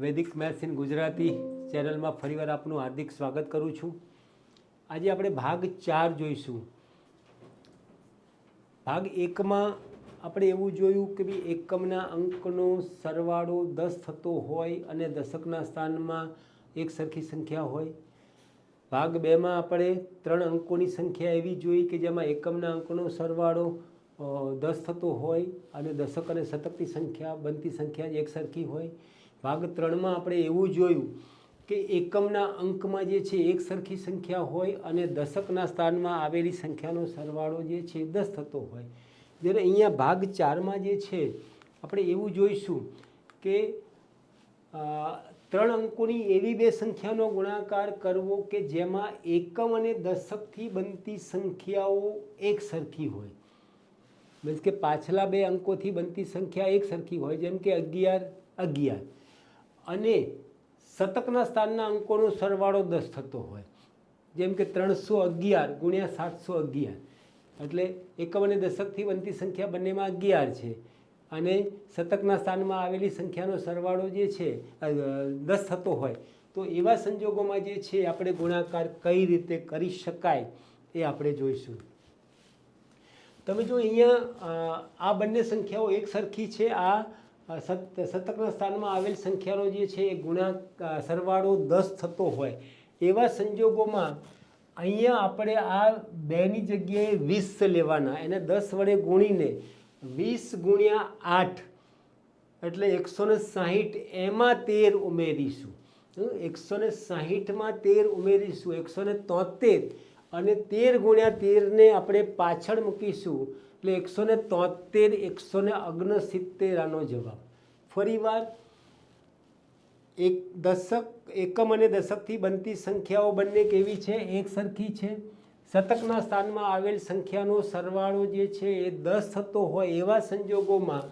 વૈદિક maths in Gujarati ચેનલમાં ફરીવાર આપનું હાર્દિક સ્વાગત કરું છું. આજે આપણે ભાગ ચાર જોઈશું. ભાગ એકમાં આપણે એવું જોયું કે ભાઈ એકમના અંકનો સરવાળો દસ થતો હોય અને દશકના સ્થાનમાં એક સરખી સંખ્યા હોય. ભાગ બેમાં આપણે ત્રણ અંકોની સંખ્યા એવી જોઈ કે જેમાં એકમના અંકનો સરવાળો દસ થતો હોય અને દશક અને શતકની સંખ્યા, બનતી સંખ્યા એક સરખી હોય. ભાગ ત્રણમાં આપણે એવું જોયું કે એકમના અંકમાં જે છે, એક સરખી સંખ્યા હોય અને દશકના સ્થાનમાં આવેલી સંખ્યાનો સરવાળો જે છે, દસ થતો હોય. જ્યારે અહીંયા ભાગ ચારમાં જે છે, આપણે એવું જોઈશું કે ત્રણ અંકોની એવી બે સંખ્યાનો ગુણાકાર કરવો કે જેમાં એકમ અને દશકથી બનતી સંખ્યાઓ એક સરખી હોય. મીન્સ કે પાછલા બે અંકોથી બનતી સંખ્યા એક સરખી હોય. જેમ કે અગિયાર અગિયાર. અને શતકના સ્થાનના અંકોનો સરવાળો દસ થતો હોય. જેમ કે ત્રણસો અગિયાર ગુણ્યા સાતસો અગિયાર. એટલે એકમ અને દશકથી બનતી સંખ્યા બંનેમાં અગિયાર છે. અને શતકના સ્થાનમાં આવેલી સંખ્યાનો સરવાળો જે છે દસ થતો હોય. તો એવા સંજોગોમાં જે છે, આપણે ગુણાકાર કઈ રીતે કરી શકાય એ આપણે જોઈશું. તમે જો અહીંયા આ બંને સંખ્યાઓ એક સરખી છે, આ શતકના સ્થાનમાં આવેલ સંખ્યાનો જે છે એ ગુણા સરવાળો દસ થતો હોય, એવા સંજોગોમાં અહીંયા આપણે આ બેની જગ્યાએ વીસ લેવાના, એને દસ વડે ગુણીને વીસ ગુણ્યા આઠ, એટલે એકસો ને સાહીઠ એમાં તેર ઉમેરીશું. એકસો ને સાહીઠમાં તેર ઉમેરીશું એકસો ને તોતેર, અને તેર ગુણ્યા તેરને આપણે પાછળ મૂકીશું એટલે એકસો ને તોતેર, એકસો ને ઓગણસિત્તેર આનો જવાબ. ફરીવાર, એક દશક, એકમ અને દશકથી બનતી સંખ્યાઓ બંને કેવી છે? એક સરખી છે. શતકના સ્થાનમાં આવેલ સંખ્યાનો સરવાળો જે છે એ દસ થતો હોય એવા સંજોગોમાં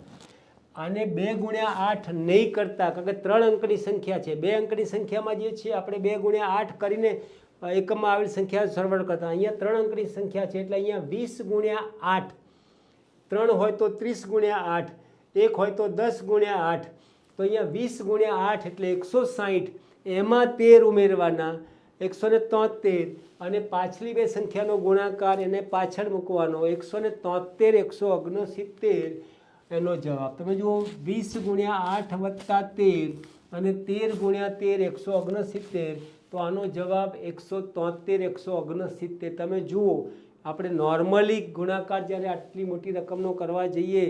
આને બે ગુણ્યા આઠ નહીં કરતા, કારણ કે ત્રણ અંકની સંખ્યા છે. બે અંકની સંખ્યામાં જે છે, આપણે બે ગુણ્યા આઠ કરીને એકમમાં આવેલ સંખ્યા સરવાળો કરતા. અહીંયા ત્રણ અંકની સંખ્યા છે, એટલે અહીંયા વીસ ગુણ્યા આઠ. ત્રણ હોય તો ત્રીસ ગુણ્યા આઠ, એક હોય તો દસ ગુણ્યા આઠ. તો અહીંયા વીસ ગુણ્યા આઠ એટલે એકસો સાહીઠ. એમાં તેર ઉમેરવાના, એકસો ને તોતેર. અને પાછલી બે સંખ્યાનો ગુણાકાર એને પાછળ મૂકવાનો, એકસો ને તોતેર, એકસો ઓગણસિત્તેર. એનો જવાબ તમે જુઓ, વીસ ગુણ્યા આઠ વત્તા તેર અને તેર ગુણ્યા તેર, એકસો ઓગણસિત્તેર. તો આનો જવાબ એકસો તોતેર, એકસો ઓગણસિત્તેર. તમે જુઓ આપણે નોર્મલી ગુણાકાર જ્યારે આટલી મોટી રકમનો કરવા જઈએ,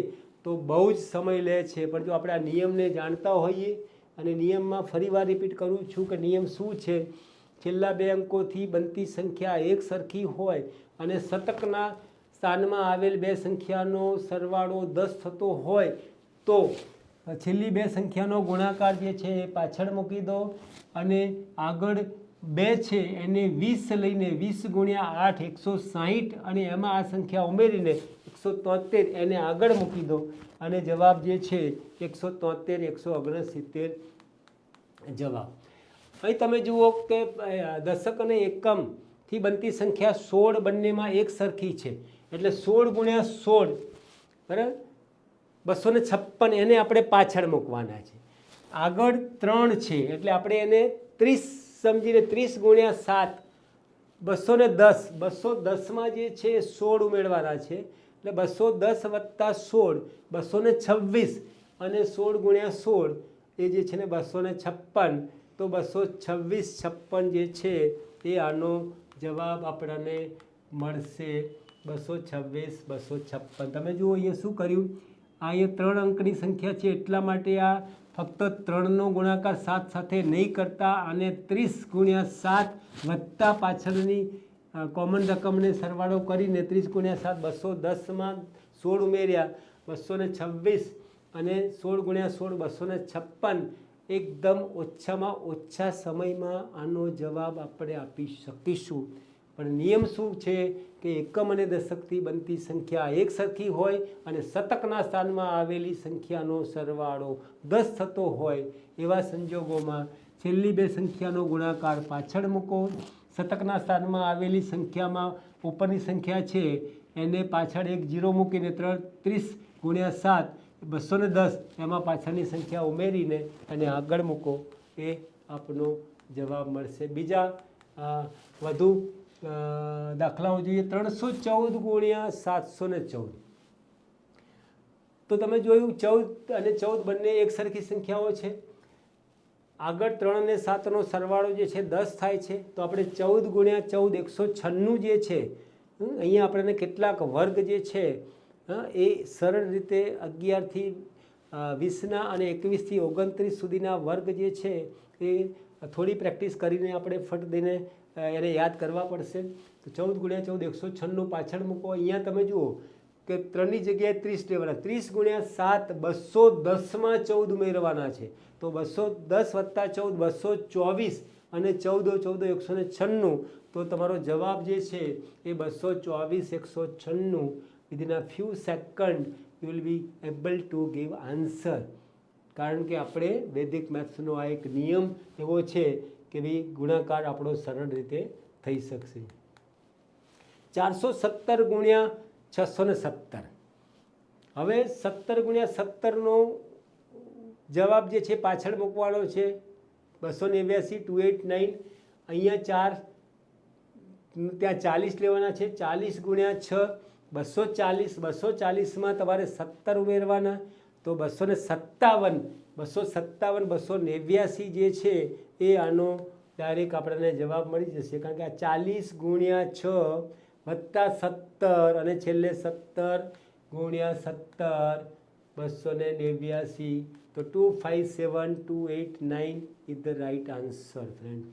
તો બહુ જ સમય લે છે. પણ જો આપણે આ નિયમને જાણતા હોઈએ અને નિયમમાં ફરીવાર રિપીટ કરું છું કે નિયમ શું છે, છેલ્લા બે અંકોથી બનતી સંખ્યા એક સરખી હોય અને શતકના સ્થાનમાં આવેલ બે સંખ્યાનો સરવાળો દસ થતો હોય, તો છેલ્લી બે સંખ્યાનો ગુણાકાર જે છે એ પાછળ મૂકી દો અને આગળ બે છે, એને વીસ લઈને વીસ ગુણ્યા આઠ, એકસો સાહીઠ અને એમાં આ સંખ્યા ઉમેરીને એકસો તોતેર એને આગળ મૂકી દો. અને જવાબ જે છે, એકસો તોતેર, એકસો ઓગણસિત્તેર જવાબ. અહીં તમે જુઓ કે દશક અને એકમથી બનતી સંખ્યા સોળ બંનેમાં એક સરખી છે. એટલે સોળ ગુણ્યા સોળ, બરાબર? બસો ને છપ્પન એને આપણે પાછળ મૂકવાના છે. આગળ ત્રણ છે, એટલે આપણે એને ત્રીસ સમજીને ત્રીસ ગુણ્યા સાત, બસો ને દસ. બસો દસમાં જે છે એ સોળ ઉમેરવાના છે. એટલે બસો દસ વત્તા સોળ, બસો ને છવ્વીસ અને સોળ ગુણ્યા સોળ એ જે છે ને બસો ને છપ્પન. તો બસો છવ્વીસ છપ્પન જે છે એ આનો જવાબ આપણને મળશે. બસો છવ્વીસ, બસો છપ્પન. તમે જુઓ અહીંયા શું કર્યું? આ અહીંયા ત્રણ અંકની સંખ્યા છે. એટલા માટે આ ફક્ત ત્રણનો ગુણાકાર સાત સાથે નહીં કરતા અને ત્રીસ ગુણ્યા સાત વત્તા પાછળની કોમન રકમને સરવાળો કરીને ત્રીસ ગુણ્યા સાત બસો દસમાં સોળ ઉમેર્યા બસો ને છવ્વીસ અને સોળ ગુણ્યા સોળ બસો ને છપ્પન. એકદમ ઓછામાં ઓછા સમયમાં આનો જવાબ આપણે આપી શકીશું. પણ નિયમ શું છે કે એકમ અને દશકથી બનતી સંખ્યા એક સરખી હોય અને શતકના સ્થાનમાં આવેલી સંખ્યાનો સરવાળો દસ થતો હોય, એવા સંજોગોમાં છેલ્લી બે સંખ્યાનો ગુણાકાર પાછળ મૂકો. શતકના સ્થાનમાં આવેલી સંખ્યામાં ઉપરની સંખ્યા છે, એને પાછળ એક જીરો મૂકીને ત્રણ ત્રીસ ગુણ્યા સાત, બસો ને દસ, એમાં પાછળની સંખ્યા ઉમેરીને અને આગળ મૂકો. એ આપનો જવાબ મળશે. બીજા વધુ દાખલાઓ જોઈએ ત્રણસો ચૌદ ગુણ્યા સાતસો ને ચૌદ. તો તમે જોયું ચૌદ અને ચૌદ બંને એક સરખી સંખ્યાઓ છે. આગળ ત્રણ અને સાતનો સરવાળો જે છે દસ થાય છે. તો આપણે ચૌદ ગુણ્યા ચૌદ એકસો છન્નું જે છે અહીંયા આપણને કેટલાક વર્ગ જે છે એ સરળ રીતે અગિયારથી વીસના અને એકવીસથી ઓગણત્રીસ સુધીના વર્ગ જે છે, એ થોડી પ્રેક્ટિસ કરીને આપણે ફટ દઈને એને યાદ કરવા પડશે. તો ચૌદ ગુણ્યા ચૌદ એકસો છન્નું પાછળ મૂકો. અહીંયા તમે જુઓ કે ત્રણની જગ્યાએ ત્રીસ લેવાના ત્રીસ ગુણ્યા સાત બસો દસમાં ચૌદ ઉમેરવાના છે. તો બસો દસ વત્તા ચૌદ, બસો ચોવીસ અને ચૌદો ચૌદો એકસો ને છન્નું. તો તમારો જવાબ જે છે એ બસો ચોવીસ, એકસો છન્નું. Within a few second you will be able to give answer કારણ કે આપણે વૈદિક મેથ્સનો આ એક નિયમ એવો છે કે ભાઈ ગુણાકાર આપણો સરળ રીતે થઈ શકશે. ચારસો સત્તર ગુણ્યા છસો ને સત્તર. હવે સત્તર ગુણ્યા સત્તરનો જવાબ જે છે પાછળ મૂકવાનો છે. બસો નેવ્યાસી ટુ એટ નાઇન, અહીંયા ચાર, ત્યાં ચાલીસ લેવાના છે. ચાલીસ ગુણ્યા છ, બસો ચાલીસ. બસો ચાલીસમાં તમારે સત્તર ઉમેરવાના. તો બસો સત્તાવન બસો સત્તાવન, બસો નેવ્યાસી જે છે એ આનો ડાયરેક્ટ આપણને જવાબ મળી જશે. કારણ કે આ ચાલીસ ગુણ્યા છ વત્તા સત્તર અને છેલ્લે સત્તર ગુણ્યા સત્તર, બસો ને નેવ્યાસી. તો two five seven two eight nine is the right answer, friend.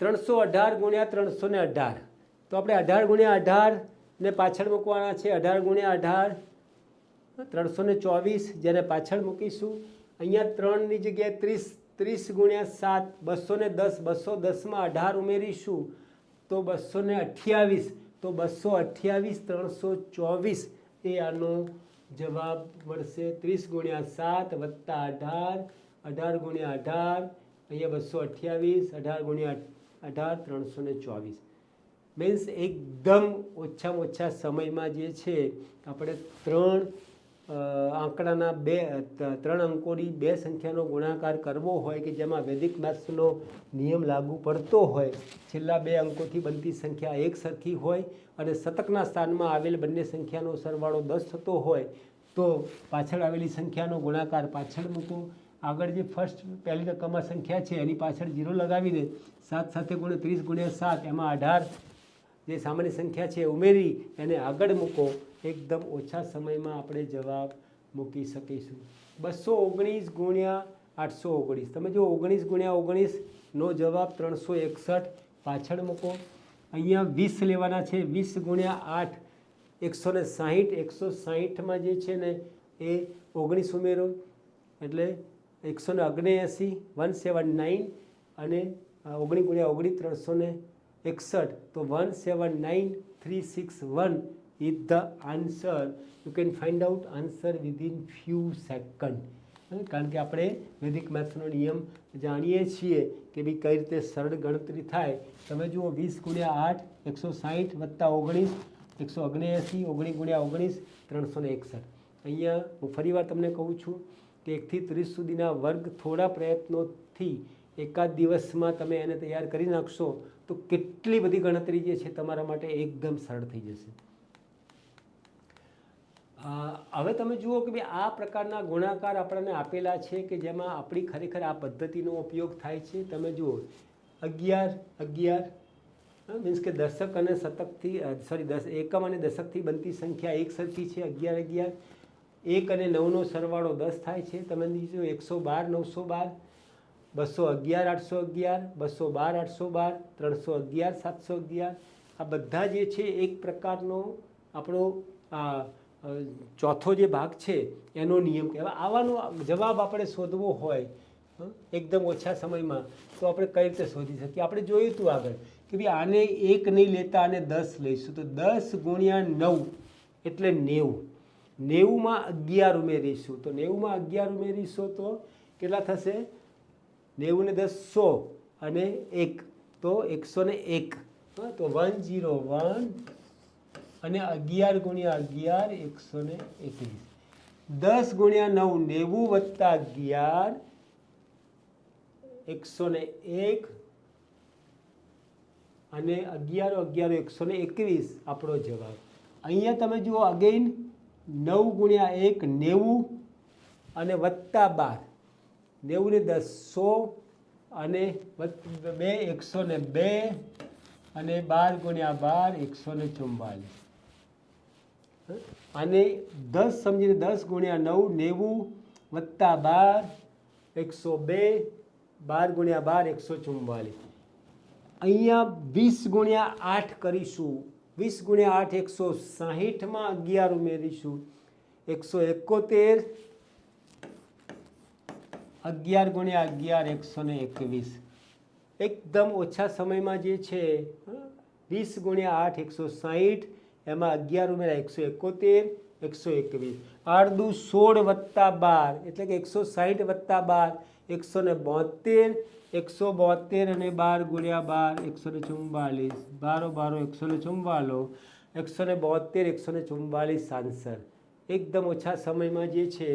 ત્રણસો અઢાર ગુણ્યા ત્રણસો ને અઢાર. તો આપણે અઢાર ગુણ્યા અઢાર ને પાછળ મૂકવાના છે. અઢાર ગુણ્યા અઢાર ત્રણસો ને ચોવીસ જેને પાછળ મૂકીશું, અહીંયા ત્રણની જગ્યાએ ત્રીસ ત્રીસ ગુણ્યા સાત, બસો ને દસ, બસો દસમાં અઢાર ઉમેરીશું, તો બસો ને અઠ્યાવીસ, તો બસો અઠ્યાવીસ, ત્રણસો ચોવીસ એ આનો જવાબ મળશે. ત્રીસ ગુણ્યા સાત વત્તા અઢાર અઢાર ગુણ્યા અઢાર, અહીંયા બસો અઠ્યાવીસ, અઢાર ગુણ્યા અઢાર, ત્રણસો ને ચોવીસ. મીન્સ એકદમ ઓછામાં ઓછા સમયમાં જે છે, આપણે ત્રણ આંકડાના બે ત્રણ અંકોની બે સંખ્યાનો ગુણાકાર કરવો હોય કે જેમાં વૈદિક મેથ્સનો નિયમ લાગુ પડતો હોય, છેલ્લા બે અંકોથી બનતી સંખ્યા એક સરખી હોય અને શતકના સ્થાનમાં આવેલ બંને સંખ્યાનો સરવાળો દસ થતો હોય, તો પાછળ આવેલી સંખ્યાનો ગુણાકાર પાછળ મૂકો. આગળ જે ફર્સ્ટ પહેલી રકમમાં સંખ્યા છે, એની પાછળ જીરો લગાવીને સાત સાથે ગુણે ત્રીસ ગુણ્યા સાત, એમાં અઢાર જે સામાન્ય સંખ્યા છે ઉમેરી, એને આગળ મૂકો. એકદમ ઓછા સમયમાં આપણે જવાબ મૂકી શકીશું. બસો ઓગણીસ ગુણ્યા આઠસો ઓગણીસ. તમે જો ઓગણીસ ગુણ્યા ઓગણીસનો જવાબ ત્રણસો એકસઠ પાછળ મૂકો. અહીંયા વીસ લેવાના છે. વીસ ગુણ્યા આઠ એકસો ને સાહીઠ. એકસો સાહીઠમાં જે છે ને, એ ઓગણીસ ઉમેરો. એટલે એકસો ને અગ્નેએંસી વન સેવન નાઇન અને ઓગણીસ ગુણ્યા ઓગણીસ ત્રણસો ને એકસઠ. તો one seven nine three six one is the answer you can find out answer within few second કારણ કે આપણે વૈદિક મેથ્સનો નિયમ જાણીએ છીએ કે ભાઈ કઈ રીતે સરળ ગણતરી થાય. તમે જુઓ વીસ ગુણ્યા આઠ, એકસો સાહીઠ વત્તા ઓગણીસ, એકસો ઓગણએંસી ઓગણીસ ગુણ્યા ઓગણીસ, ત્રણસો ને એકસઠ. અહીંયા હું ફરીવાર તમને કહું છું કે એકથી ત્રીસ સુધીના વર્ગ થોડા પ્રયત્નોથી એકાદ દિવસમાં તમે એને તૈયાર કરી નાખશો તો કેટલી બધી ગણતરી જે છે તમારા માટે એકદમ સરળ થઈ જશે. હવે તમે જુઓ કે ભાઈ આ પ્રકારના ગુણાકાર આપણને આપેલા છે કે જેમાં આપણી ખરેખર આ પદ્ધતિનો ઉપયોગ થાય છે. તમે જુઓ, અગિયાર અગિયાર મીન્સ કે દશક અને શતકથી સોરી દસ, એકમ અને દશકથી બનતી સંખ્યા એક સરખી છે, અગિયાર અગિયાર. એક અને નવનો સરવાળો દસ થાય છે. તમે જો એકસો બાર, નવસો બાર, બસો અગિયાર, આઠસો અગિયાર, બસો બાર, આઠસો બાર, ત્રણસો અગિયાર, સાતસો અગિયાર. આ બધા જે છે, એક પ્રકારનો આપણો, આ ચોથો જે ભાગ છે, એનો નિયમ કહેવાય. આવાનો જવાબ આપણે શોધવો હોય એકદમ ઓછા સમયમાં, તો આપણે કઈ રીતે શોધી શકીએ? આપણે જોયું હતું આગળ કે ભાઈ આને એક નહીં લેતા આને દસ લઈશું. તો દસ ગુણ્યા નવ એટલે નેવું. નેવુંમાં અગિયાર ઉમેરીશું. તો નેવુંમાં અગિયાર ઉમેરીશું તો કેટલા થશે? નેવું ને દસ સો અને એક. તો એકસો ને એક. તો વન જીરો વન અને અગિયાર ગુણ્યા અગિયાર એકસો ને એકવીસ. દસ ગુણ્યા નવ નેવું વત્તા અગિયાર એકસો ને એક. અને અગિયાર અગિયાર એકસો ને એકવીસ આપણો જવાબ. અહીંયા તમે જુઓ અગેઇન નવ ગુણ્યા એક નેવું અને વત્તા બાર. નેવું ને દસ સો અને બે એકસો ને બે અને બાર ગુણ્યા બાર એકસો ને ચુમ્માલીસ અને દસ સમજીને દસ ગુણ્યા નવ, નેવું વત્તા બાર, એકસો બે, બાર ગુણ્યા બાર, એકસો ચુમ્માલીસ અહીંયા વીસ ગુણ્યા આઠ કરીશું. વીસ ગુણ્યા આઠ એકસો સાહીઠમાં અગિયાર ઉમેરીશું. એકસો એકોતેર, અગિયાર ગુણ્યા અગિયાર, એકસો ને એકવીસ. એકદમ ઓછા સમયમાં જે છે વીસ ગુણ્યા આઠ, એકસો સાહીઠ એમાં અગિયાર ઉમેરા એકસો એકોતેર, એકસો એકવીસ. આઠ દુ સોળ વત્તા બાર, એટલે કે એકસો સાહીઠ વત્તા બાર, એકસો ને બોતેર, એકસો બોતેર અને બાર ગુણ્યા બાર, એકસો ને ચુમ્માલીસ બારો બારો, એકસો ને ચુમ્માલો એકસો ને બોતેર, એકસો ને ચુમ્માલીસ આન્સર. એકદમ ઓછા સમયમાં જે છે,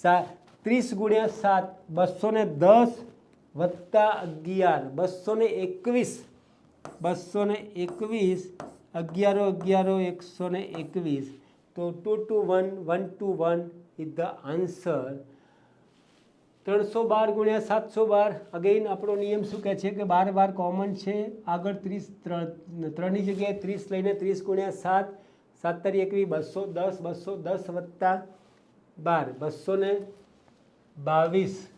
સા, ત્રીસ ગુણ્યા સાત, બસો ને દસ વત્તા અગિયાર, બસો ને એકવીસ, બસો ને એકવીસ અગિયારો અગિયારો એકસો ને એકવીસ. તો two two one one two one is the answer ત્રણસો બાર ગુણ્યા સાતસો બાર. અગેઇન આપણો નિયમ શું કહે છે કે બાર બાર કોમન છે. આગળ ત્રીસ, ત્રણ, ત્રણની જગ્યાએ ત્રીસ લઈને ત્રીસ ગુણ્યા સાત. સાત તરી એકવી, બસો દસ બસો દસ વત્તા બાર. બસો ને બાવીસ.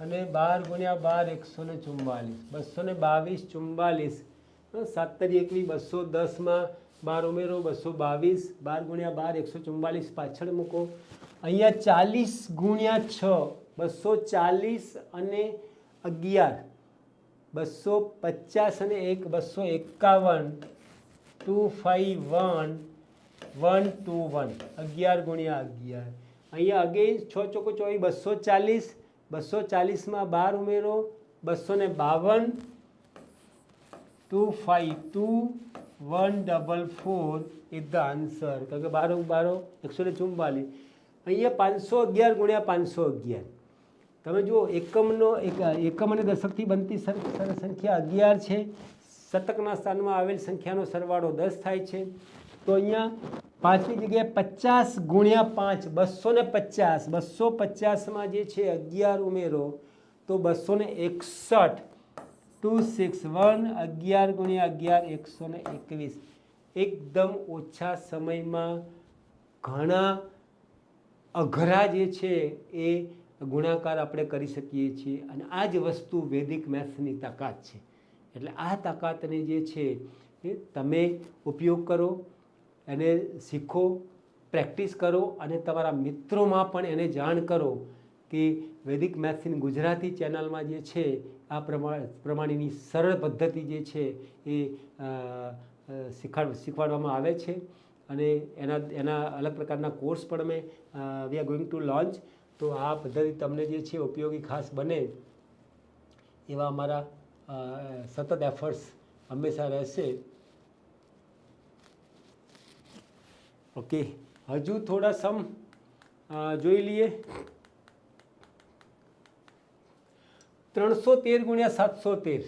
અને બાર ગુણ્યા બાર, એકસો ને ચુમ્માલીસ બસો ને બાવીસ ચુમ્માલીસ સાત એકવી બસો દસમાં બાર ઉમેરો, બસો બાવીસ, બાર ગુણ્યા બાર, એકસો ચુમ્માલીસ પાછળ મૂકો. અહીંયા ચાલીસ ગુણ્યા છ, બસો ચાલીસ અને અગિયાર. બસો પચાસ અને એક, બસો એકાવન. Two five one one two one. અગિયાર ગુણ્યા અગિયાર. અહીંયા અગેન છ ચોકો ચોવીસ, બસો ચાલીસ, બસો ચાલીસમાં બાર ઉમેરો, બસો ને બાવન two five two one double four is the answer કારણ કે બારો બારો, એકસો ને ચુમ્માલીસ અહીંયા પાંચસો અગિયાર ગુણ્યા પાંચસો અગિયાર. તમે જુઓ, એકમનો એક, એકમ અને દશકથી બનતી સંખ્યા અગિયાર છે. શતકના સ્થાનમાં આવેલ સંખ્યાનો સરવાળો દસ થાય છે. તો અહીંયા પાંચમી જગ્યાએ પચાસ ગુણ્યા પાંચ, બસો ને પચાસ. બસો પચાસમાં જે છે, અગિયાર ઉમેરો, તો બસો ને એકસઠ. ટુ સિક્સ વન અગિયાર ગુણ્યા અગિયાર એકસો ને એકવીસ. એકદમ ઓછા સમયમાં ઘણા અઘરા જે છે એ ગુણાકાર આપણે કરી શકીએ છીએ અને આ જ વસ્તુ વૈદિક મેથ્સની તાકાત છે. એટલે આ તાકાતને જે છે એ તમે ઉપયોગ કરો, એને શીખો, પ્રેક્ટિસ કરો અને તમારા મિત્રોમાં પણ એને જાણ કરો કે વૈદિક મેથ્સની ગુજરાતી ચેનલમાં જે છે આ પ્રમાણે પ્રમાણેની સરળ પદ્ધતિ જે છે એ શીખવાડ, શીખવાડવામાં આવે છે. અને એના એના અલગ પ્રકારના કોર્સ પણ અમે we are going to launch તો આ પદ્ધતિ તમને જે છે ઉપયોગી ખાસ બને એવા અમારા સતત એફર્ટ્સ હંમેશા રહેશે. ઓકે હજુ થોડા સમ જોઈ લઈએ. ત્રણસો તેર ગુણ્યા સાતસો તેર.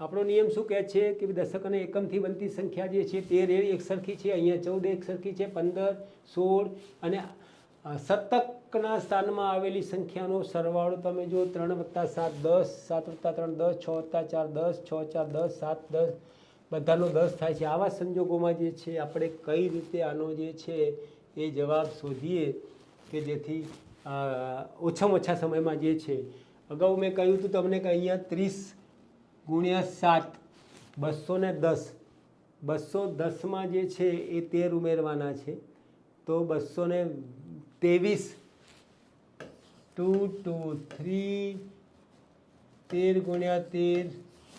આપણો નિયમ શું કહે છે કે દશક અને એકમથી બનતી સંખ્યા જે છે તેર એ એકસરખી છે, અહીંયા ચૌદ એકસરખી છે, પંદર, સોળ અને શતકના સ્થાનમાં આવેલી સંખ્યાનો સરવાળો તમે જો ત્રણ વત્તા સાત દસ, સાત વત્તા ત્રણ દસ, છ વત્તા ચાર દસ, છ ચાર દસ, સાત દસ, બધાનો દસ થાય છે. આવા સંજોગોમાં જે છે આપણે કઈ રીતે આનો જે છે એ જવાબ શોધીએ કે જેથી ઓછામાં ઓછા સમયમાં જે છે અગાઉ મેં કહ્યું હતું તમને કે અહીંયા ત્રીસ ગુણ્યા સાત, બસો ને દસ. બસો દસમાં જે છે એ તેર ઉમેરવાના છે. તો બસો ને ત્રેવીસ. ટુ ટુ, થ્રી, તેર ગુણ્યા તેર,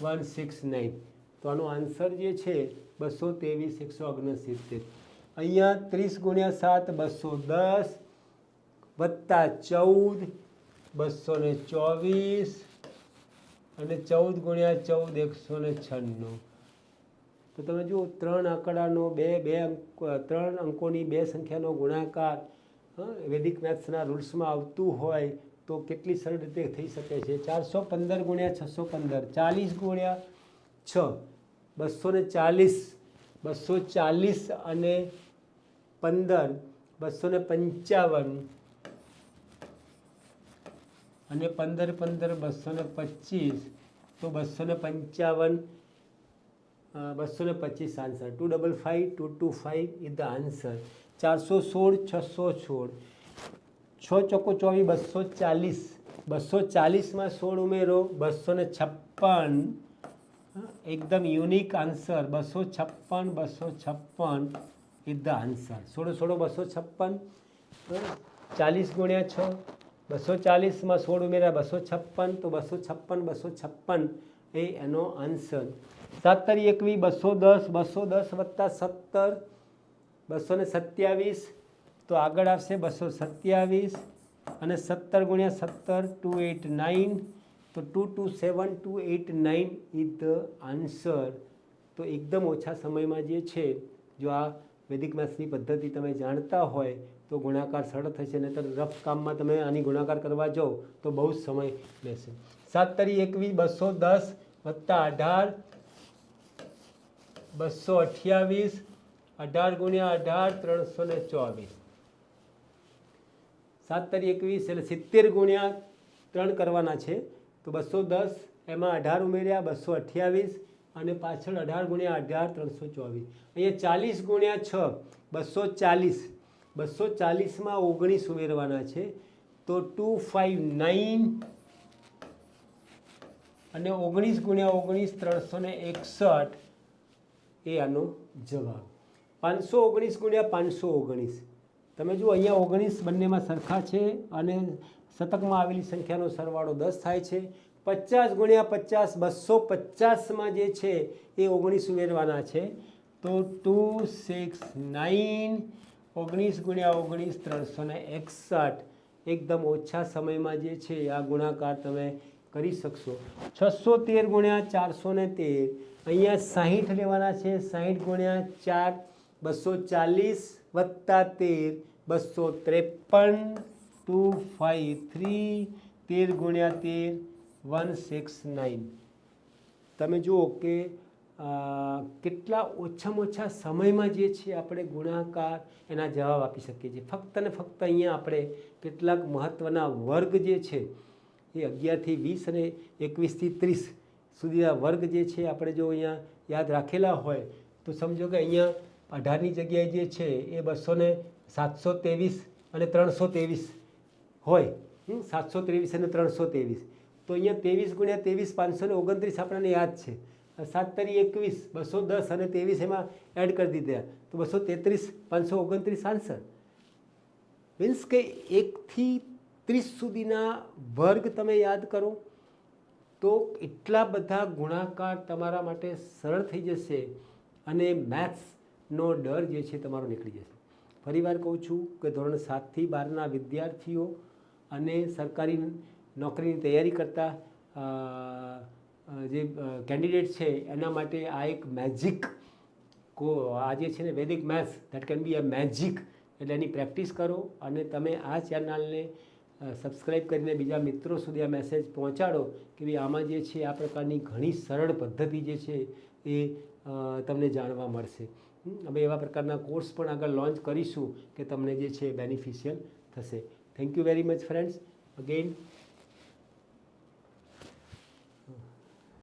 વન, સિક્સ, નાઇન. તો આનો આન્સર જે છે બસો ત્રેવીસ, એકસો ઓગણસિત્તેર. અહીંયા ત્રીસ ગુણ્યા સાત, બસો દસ વત્તા ચૌદ બસો ને ચોવીસ અને ચૌદ ગુણ્યા ચૌદ એકસો ને છન્નું. તો તમે જુઓ, ત્રણ આંકડાનો બે બે અંક, ત્રણ અંકોની બે સંખ્યાનો ગુણાકાર વૈદિક મેથ્સના રૂલ્સમાં આવતું હોય તો કેટલી સરળ રીતે થઈ શકે છે? ચારસો પંદર ગુણ્યા છસો પંદર, ચાલીસ ગુણ્યા છ, બસો ને ચાલીસ, બસો ચાલીસ અને પંદર, બસો ને પંચાવન અને પંદર પંદર બસો ને પચીસ, તો બસો ને પંચાવન બસો ને પચીસ answer two double five two two five is the answer ચારસો સોળ, છસો સોળ. છ ચોકો ચોવીસ, બસો ચાલીસ. બસો ચાલીસમાં સોળ ઉમેરો, બસો ને છપ્પન. એકદમ યુનિક આન્સર બસો છપ્પન બસો છપ્પન ઇઝ ધ આન્સર સોળો સોળો બસો છપ્પન ચાલીસ ગુણ્યા છ બસો ચાલીસમાં સોળ ઉમેર્યા, બસો છપ્પન, તો બસો છપ્પન બસો છપ્પન એ એનો આન્સર સત્તર એકવી, બસો દસ બસો દસ વત્તા સત્તર, બસો ને સત્યાવીસ, તો આગળ આવશે બસો સત્યાવીસ અને સત્તર ગુણ્યા સત્તર, ટુ એટ નાઇન, તો two two seven, two eight nine is the answer તો એકદમ ઓછા સમયમાં જે છે, જો આ વૈદિક મેથ્સની પદ્ધતિ તમે જાણતા હોય તો ગુણાકાર સરળ થશે, નહીતર રફ કામમાં તમે આની ગુણાકાર કરવા જાઓ, તો બહુ જ સમય લેશે. સાત તરી એકવીસ, બસો દસ વત્તા અઢાર, બસો અઠ્યાવીસ, અઢાર ગુણ્યા અઢાર, ત્રણસો ને ચોવીસ. સાત તરી એકવીસ એટલે સિત્તેર ગુણ્યા ત્રણ કરવાના છે, તો બસો દસ, એમાં અઢાર ઉમેર્યા, બસો અઠ્યાવીસ, અને પાછળ અઢાર ગુણ્યા અઢાર, ત્રણસો ચોવીસ. અહીંયા ચાલીસ ગુણ્યા છ, બસો ચાલીસ. બસો ચાલીસમાં ઓગણીસ ઉમેરવાના છે. તો ટુ ફાઇવ નાઇન અને ઓગણીસ ગુણ્યા ઓગણીસ ત્રણસો ને એકસઠ એ આનો જવાબ. પાંચસો ઓગણીસ ગુણ્યા પાંચસો ઓગણીસ. તમે જુઓ, અહીંયા ઓગણીસ બંનેમાં સરખા છે અને શતકમાં આવેલી સંખ્યાનો સરવાળો દસ થાય છે. પચાસ ગુણ્યા પચાસ બસો પચાસમાં જે છે એ ઓગણીસ ઉમેરવાના છે. તો ટુ સિક્સ નાઇન ઓગણીસ ગુણ્યા ઓગણીસ ત્રણસો ને એકસઠ. એકદમ ઓછા સમયમાં જે છે આ ગુણાકાર તમે કરી શકશો. છસો તેર ગુણ્યા ચારસો ને તેર. અહીંયા સાહીઠ લેવાના છે. સાહીઠ ગુણ્યા ચાર, બસો ચાલીસ વત્તા તેર, બસો ત્રેપન, ટુ ફાઇવ થ્રી, તેર ગુણ્યા તેર, વન સિક્સ નાઇન. તમે જુઓ કે કેટલા ઓછામાં ઓછા સમયમાં જે છે આપણે ગુણાકાર એના જવાબ આપી શકીએ છીએ. ફક્ત ને ફક્ત અહીંયા આપણે કેટલાક મહત્ત્વના વર્ગ જે છે, એ અગિયારથી વીસ અને એકવીસથી ત્રીસ સુધીના વર્ગ જે છે, આપણે જો અહીંયા યાદ રાખેલા હોય, તો સમજો કે અહીંયા અઢારની જગ્યાએ જે છે, એ બસો ને સાતસો ત્રેવીસ અને ત્રણસો ત્રેવીસ હોય. સાતસો ત્રેવીસ અને ત્રણસો ત્રેવીસ. તો અહીંયા ત્રેવીસ ગુણ્યા ત્રેવીસ પાંચસો ને ઓગણત્રીસ આપણને યાદ છે. સાત તરી એકવીસ, બસો દસ અને ત્રેવીસ એમાં એડ કરી દીધા. તો બસો તેત્રીસ, પાંચસો ઓગણત્રીસ આન્સર મીન્સ કે એકથી ત્રીસ સુધીના વર્ગ તમે યાદ કરો, તો એટલા બધા ગુણાકાર તમારા માટે સરળ થઈ જશે અને મેથ્સનો ડર જે છે તમારો નીકળી જશે. ફરીવાર કહું છું કે ધોરણ સાતથી બારના વિદ્યાર્થીઓ અને સરકારી નોકરીની તૈયારી કરતા જે કેન્ડિડેટ છે, એના માટે આ એક મેજિક કો, આ જે છે ને Vedic maths that can be a magic એટલે એની પ્રેક્ટિસ કરો અને તમે આ ચેનલને સબસ્ક્રાઈબ કરીને બીજા મિત્રો સુધી આ મેસેજ પહોંચાડો કે ભાઈ આમાં જે છે, આ પ્રકારની ઘણી સરળ પદ્ધતિ જે છે એ તમને જાણવા મળશે. અમે એવા પ્રકારના કોર્સ પણ આગળ લોન્ચ કરીશું કે તમને જે છે બેનિફિશિયલ થશે. Thank you very much friends again